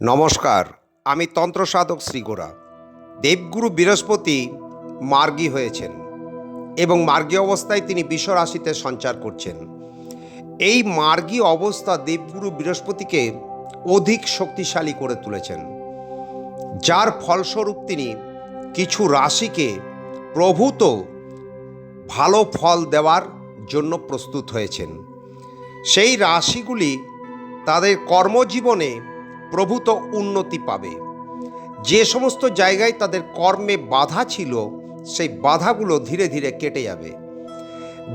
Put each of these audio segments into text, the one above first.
নমস্কার, আমি তন্ত্র সাধক শ্রীগোরা দেবগুরু বৃহস্পতি মার্গী হয়েছেন এবং মার্গী অবস্থায় তিনি বিশ্ব রাশিতে সঞ্চার করছেন। এই মার্গী অবস্থা দেবগুরু বৃহস্পতিকে অধিক শক্তিশালী করে তুলেছেন। যার ফলস্বরূপ তিনি কিছু রাশিকে প্রভূত ভালো ফল দেওয়ার জন্য প্রস্তুত হয়েছেন। সেই রাশিগুলি তাদের কর্মজীবনে প্রভূত উন্নতি পাবে। যে সমস্ত জায়গায় তাদের কর্মে বাধা ছিল, সেই বাধাগুলো ধীরে ধীরে কেটে যাবে।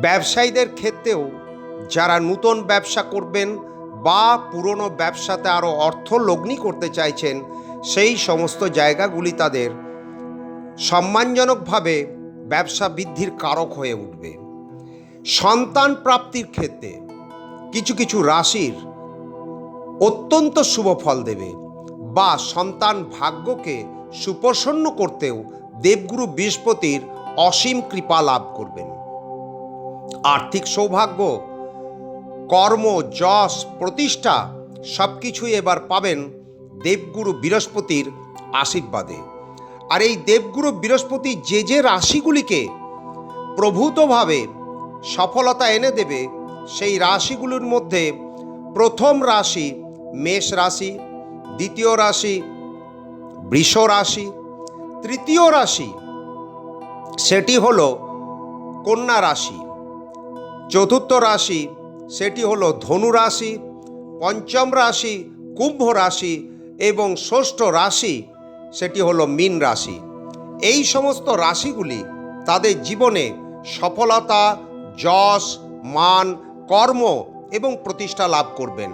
ব্যবসায়ীদের ক্ষেত্রেও যারা নূতন ব্যবসা করবেন বা পুরনো ব্যবসাতে আরও অর্থ লগ্নি করতে চাইছেন, সেই সমস্ত জায়গাগুলি তাদের সম্মানজনকভাবে ব্যবসা বৃদ্ধির কারক হয়ে উঠবে। সন্তান প্রাপ্তির ক্ষেত্রে কিছু কিছু রাশির অত্যন্ত শুভ ফল দেবে। বা সন্তান ভাগ্যকে সুপ্রসন্ন করতেও দেবগুরু বৃহস্পতির অসীম কৃপা লাভ করবেন। আর্থিক সৌভাগ্য, কর্ম, যশ, প্রতিষ্ঠা সব কিছুই এবার পাবেন দেবগুরু বৃহস্পতির আশীর্বাদে। আর এই দেবগুরু বৃহস্পতি যে যে রাশিগুলিকে প্রভূতভাবে সফলতা এনে দেবে, সেই রাশিগুলির মধ্যে প্রথম রাশি মেষ রাশি, দ্বিতীয় রাশি, বৃষ রাশি, তৃতীয় রাশি, সেটি হল কন্যা রাশি। চতুর্থ রাশি, সেটি হল ধনু রাশি, পঞ্চম রাশি, কুম্ভ রাশি এবং ষষ্ঠ রাশি, সেটি হলো মীন রাশি। এই সমস্ত রাশিগুলি তাদের জীবনে সফলতা, যশ, মান, কর্ম এবং প্রতিষ্ঠা লাভ করবেন।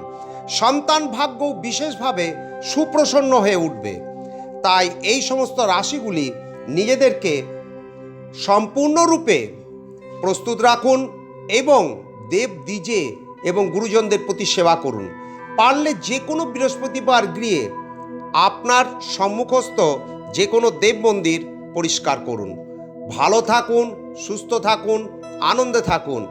সন্তান ভাগ্য বিশেষভাবে সুপ্রসন্ন হয়ে উঠবে। তাই এই সমস্ত রাশিগুলি নিজেদেরকে সম্পূর্ণরূপে প্রস্তুত রাখুন এবং দেব, দ্বিজে এবং গুরুজনদের প্রতি সেবা করুন। পারলে যে কোনো বৃহস্পতিবার গৃহে আপনার সম্মুখস্থ যে কোনো দেব মন্দির পরিষ্কার করুন। ভালো থাকুন, সুস্থ থাকুন, আনন্দে থাকুন।